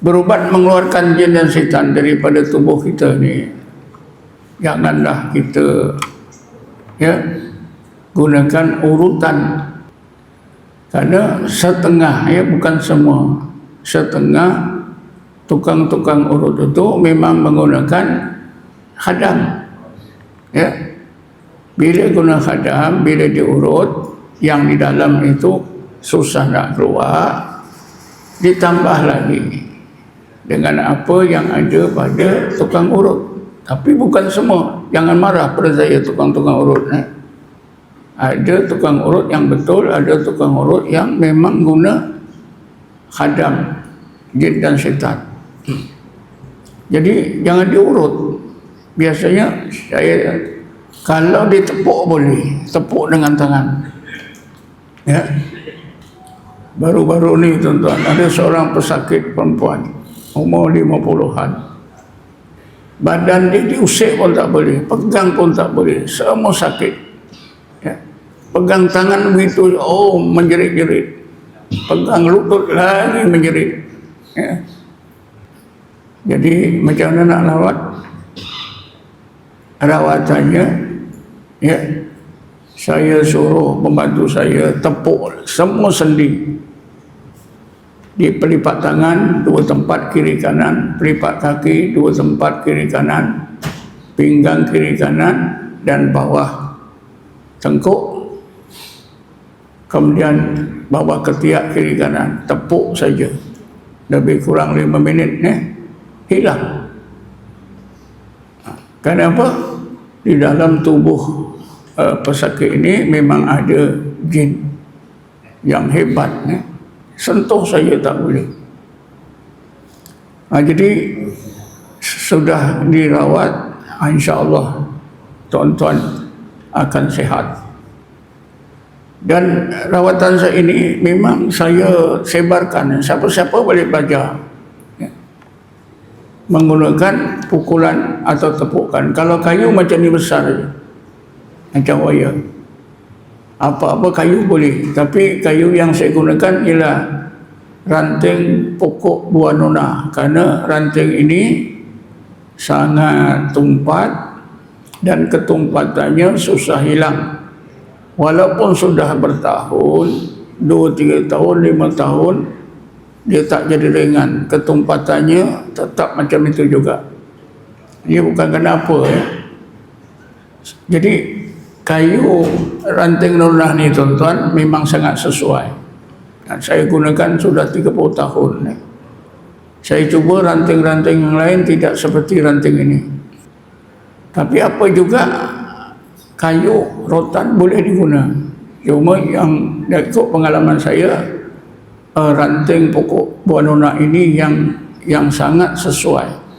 berubat mengeluarkan jin dan setan daripada tubuh kita ni janganlah kita ya gunakan urutan. Kerana setengah ya bukan semua setengah tukang-tukang urut itu memang menggunakan khadam ya. Bila guna khadam bila diurut yang di dalam itu susah nak keluar ditambah lagi dengan apa yang ada pada tukang urut. Tapi bukan semua. Jangan marah pada saya tukang-tukang urut eh. ada tukang urut yang betul ada tukang urut yang memang guna khadam jin dan syaitan. Jadi jangan diurut. Biasanya saya kalau ditepuk boleh. Tepuk dengan tangan. Ya. Baru-baru ni tuan-tuan ada seorang pesakit perempuan umur 50-an badan dia diusik pun tak boleh pegang pun tak boleh semua sakit. Ya. pegang tangan begitu oh menjerit-jerit. Pegang lutut lagi menjerit. Ya. jadi macam mana nak rawat rawatannya ya saya suruh pembantu saya tepuk semua sendi di pelipat tangan dua tempat kiri kanan. Pelipat kaki dua tempat kiri kanan. Pinggang kiri kanan dan bawah. Tengkuk. Kemudian bawah ketiak kiri kanan. Tepuk saja. Lebih kurang lima minit eh, hilang. Kenapa di dalam tubuh uh, pesakit ini memang ada jin yang hebat eh sentuh saya tak boleh. Ha, jadi sudah dirawat insyaAllah tuan-tuan akan sehat. Dan rawatan saya ini memang saya sebarkan. Siapa-siapa boleh belajar. Ya. menggunakan pukulan atau tepukan. Kalau kayu macam ni besar macam wayar apa-apa kayu boleh. Tapi kayu yang saya gunakan ialah ranting pokok buah nona. Kerana ranting ini sangat tumpat dan ketumpatannya susah hilang. Walaupun sudah bertahun 2 3 tahun 5 tahun dia tak jadi ringan. Ketumpatannya tetap macam itu juga. Dia bukan kenapa ya. jadi kayu ranting nurah ni tuan-tuan memang sangat sesuai. Dan saya gunakan sudah 30 tahun ni. saya cuba ranting-ranting yang lain tidak seperti ranting ini. Tapi apa juga kayu rotan boleh diguna. Cuma yang ikut pengalaman saya uh, ranting pokok buah nona ini yang yang sangat sesuai